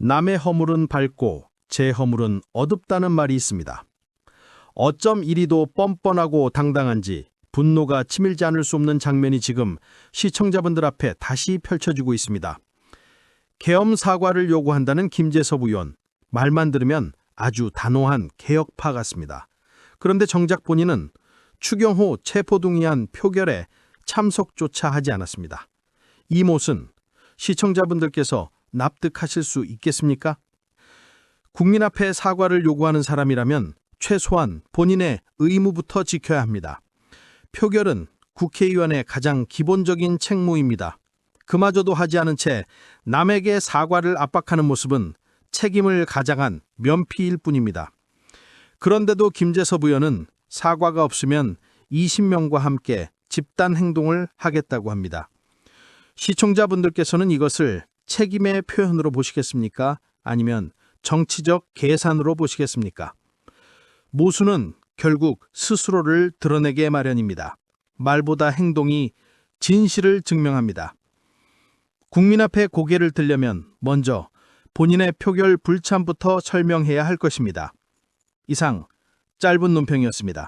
남의 허물은 밝고 제 허물은 어둡다는 말이 있습니다. 어쩜 이리도 뻔뻔하고 당당한지 분노가 치밀지 않을 수 없는 장면이 지금 시청자분들 앞에 다시 펼쳐지고 있습니다. 계엄 사과를 요구한다는 김재섭 의원. 말만 들으면 아주 단호한 개혁파 같습니다. 그런데 정작 본인은 추경호 체포동의안 표결에 참석조차 하지 않았습니다. 이 모습 시청자분들께서 납득하실 수 있겠습니까? 국민 앞에 사과를 요구하는 사람이라면 최소한 본인의 의무부터 지켜야 합니다. 표결은 국회의원의 가장 기본적인 책무입니다. 그마저도 하지 않은 채 남에게 사과를 압박하는 모습은 책임을 가장한 면피일 뿐입니다. 그런데도 김재섭 의원은 사과가 없으면 20명과 함께 집단 행동을 하겠다고 합니다. 시청자분들께서는 이것을 책임의 표현으로 보시겠습니까? 아니면 정치적 계산으로 보시겠습니까? 모수는 결국 스스로를 드러내게 마련입니다. 말보다 행동이 진실을 증명합니다. 국민 앞에 고개를 들려면 먼저 본인의 표결 불참부터 설명해야 할 것입니다. 이상 짧은 논평이었습니다.